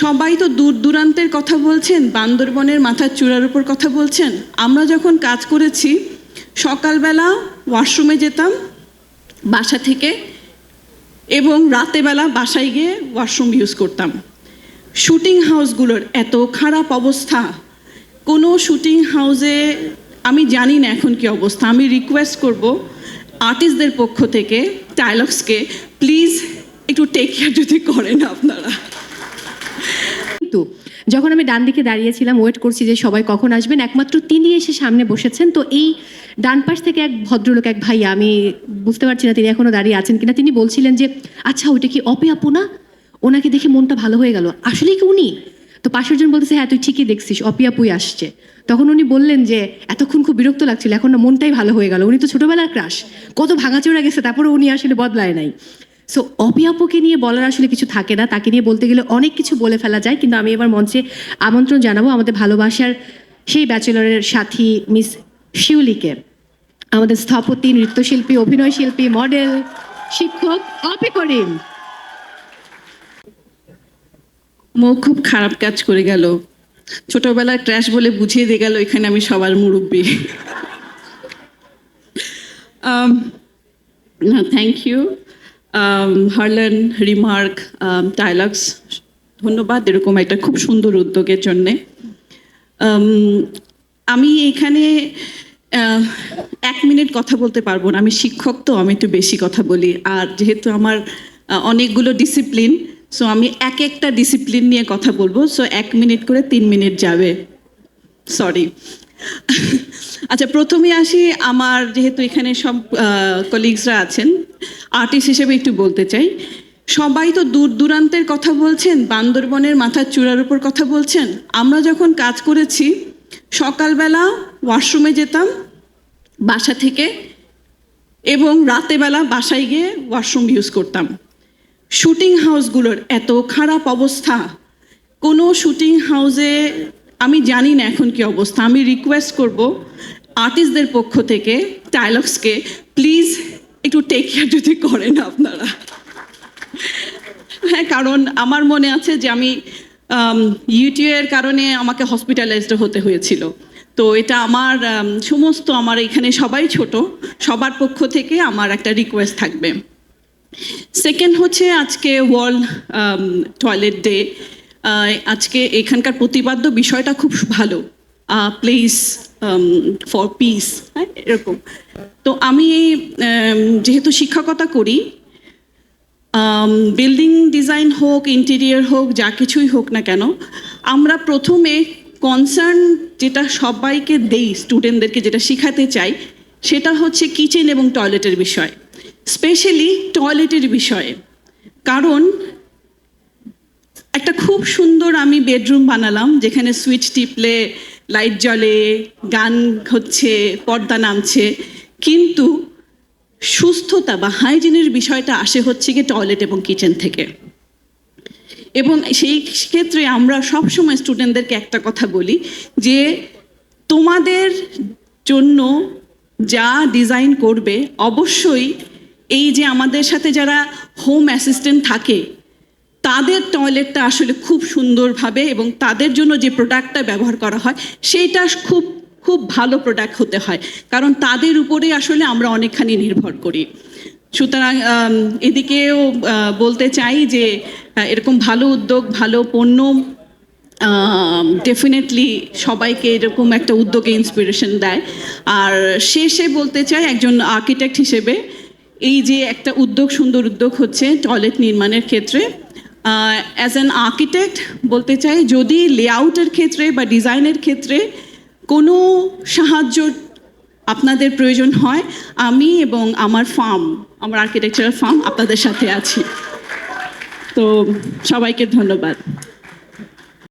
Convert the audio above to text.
সবাই তো দূর দূরান্তের কথা বলছেন, বান্দরবনের মাথার চূড়ার উপর কথা বলছেন। আমরা যখন কাজ করেছি, সকালবেলা ওয়াশরুমে যেতাম বাসা থেকে এবং রাতেবেলা বাসায় গিয়ে ওয়াশরুম ইউজ করতাম। শুটিং হাউসগুলোর এত খারাপ অবস্থা। কোনো শুটিং হাউসে আমি জানি না এখন কি অবস্থা। আমি রিকোয়েস্ট করব আর্টিস্টদের পক্ষ থেকে ডায়লগসকে প্লিজ একটু টেক কেয়ার যদি করেন আপনারা। কিন্তু যখন আমি ডান দিকে দাঁড়িয়েছিলাম ওয়েট করছি যে সবাই কখন আসবেন, একমাত্র তিনি এসে সামনে বসেছেন। তো এই ডান পাশ থেকে এক ভদ্রলোক, এক ভাইয়া, আমি বুঝতে পারছি না তিনি এখনও দাঁড়িয়ে আছেন কিনা, তিনি বলছিলেন যে আচ্ছা ওটা কি অপে আপু না? ওনাকে দেখে মনটা ভালো হয়ে গেল। আসলেই কি উনি? তো পাশের জন বলতেছে হ্যাঁ তুই ঠিকই দেখছিস, অপি আপুই আসছে। তখন উনি বললেন যে, এতক্ষণ খুব বিরক্ত লাগছিল, এখন না মনটাই ভালো হয়ে গেল। উনি তো ছোটবেলার ক্রাশ। কত ভাঙাচোরা গেছে তারপরে উনি আসলে বদলায় নাই। সো অপিয়াপুকে নিয়ে বলার আসলে কিছু থাকে না। তাকে নিয়ে বলতে গেলে অনেক কিছু বলে ফেলা যায় কিন্তু আমি এবার মঞ্চে আমন্ত্রণ জানাব আমাদের ভালোবাসার সেই ব্যাচেলরের সাথী মিস শিউলিকে। আমাদের স্থপতি নৃত্যশিল্পী অভিনয় শিল্পী মডেল শিক্ষক অপি করিম। মো খুব খারাপ কাজ করে গেল। ছোটবেলার ক্র্যাশ বলে বুঝিয়ে দিয়ে গেল এখানে আমি সবার মুরব্বী। থ্যাংক ইউ হারলেন রিমার্ক ডায়লগস ধন্যবাদ এরকম একটা খুব সুন্দর উদ্যোগের জন্যে। Um, আমি এখানে এক মিনিট কথা বলতে পারব না। আমি শিক্ষক তো আমি একটু বেশি কথা বলি। আর যেহেতু আমার অনেকগুলো ডিসিপ্লিন সো আমি এক একটা ডিসিপ্লিন নিয়ে কথা বলব। সো এক মিনিট করে তিন মিনিট যাবে। সরি আচ্ছা প্রথমে আসি আমার যেহেতু এখানে সব কলিগসরা আছেন আর্টিস্ট হিসেবে একটু বলতে চাই। সবাই তো দূর দূরান্তের কথা বলছেন, বান্দরবনের মাথার চূড়ার উপর কথা বলছেন। আমরা যখন কাজ করেছি, সকালবেলা ওয়াশরুমে যেতাম, বাসা থেকে, এবং রাতেবেলা বাসায় গিয়ে ওয়াশরুম ইউজ করতাম। শুটিং হাউসগুলোর এত খারাপ অবস্থা। কোনো শুটিং হাউসে আমি জানি না এখন কি অবস্থা। আমি রিকোয়েস্ট করব আর্টিস্টদের পক্ষ থেকে ডায়লগসকে প্লিজ একটু টেক কেয়ার যদি করেন আপনারা। হ্যাঁ কারণ আমার মনে আছে যে আমি ইউটিউবের কারণে আমাকে হসপিটালাইজড হতে হয়েছিল। তো এটা আমার সমস্ত আমার এখানে সবাই ছোট, সবার পক্ষ থেকে আমার একটা রিকোয়েস্ট থাকবে। সেকেন্ড হচ্ছে আজকে ওয়ার্ল্ড টয়লেট ডে আজকে এখানকার প্রতিপাদ্য বিষয়টা খুব ভালো। প্লেস ফর পিস হ্যাঁ এরকম। তো আমি যেহেতু শিক্ষকতা করি বিল্ডিং ডিজাইন হোক ইন্টেরিয়ার হোক, যা কিছুই হোক না কেন, আমরা প্রথমে কনসার্ন যেটা সবাইকে দেই স্টুডেন্টদেরকে যেটা শেখাতে চাই, সেটা হচ্ছে কিচেন এবং টয়লেটের বিষয়। স্পেশালি টয়লেটের বিষয়ে। কারণ একটা খুব সুন্দর আমি বেডরুম বানালাম, যেখানে সুইচ টিপলে লাইট জ্বলে, গান হচ্ছে, পর্দা নামছে। কিন্তু সুস্থতা বা হাইজিনের বিষয়টা আসে হচ্ছে গিয়ে টয়লেট এবং কিচেন থেকে। এবং সেই ক্ষেত্রে আমরা সবসময় স্টুডেন্টদেরকে একটা কথা বলি যে, তোমাদের জন্য যা ডিজাইন করবে, অবশ্যই এই যে আমাদের সাথে যারা হোম অ্যাসিস্ট্যান্ট থাকে তাদের টয়লেটটা আসলে খুব সুন্দরভাবে এবং তাদের জন্য যে প্রোডাক্টটা ব্যবহার করা হয়, সেইটা খুব খুব ভালো প্রোডাক্ট হতে হয়। কারণ তাদের উপরে আসলে আমরা অনেকখানি নির্ভর করি। সুতরাং এদিকেও বলতে চাই যে এরকম ভালো উদ্যোগ, ভালো পণ্য ডেফিনেটলি সবাইকে এরকম একটা উদ্যোগে ইন্সপিরেশন দেয়। আর শেষে বলতে চাই একজন আর্কিটেক্ট হিসেবে, এই যে একটা উদ্যোগ, সুন্দর উদ্যোগ হচ্ছে টয়লেট নির্মাণের ক্ষেত্রে অ্যাজ অ্যান আর্কিটেক্ট বলতে চাই, যদি লেআউটের ক্ষেত্রে বা ডিজাইনের ক্ষেত্রে কোনো সাহায্য আপনাদের প্রয়োজন হয়, আমি এবং আমার ফার্ম আমার আর্কিটেকচারাল ফার্ম আপনাদের সাথে আছি। তো সবাইকে ধন্যবাদ।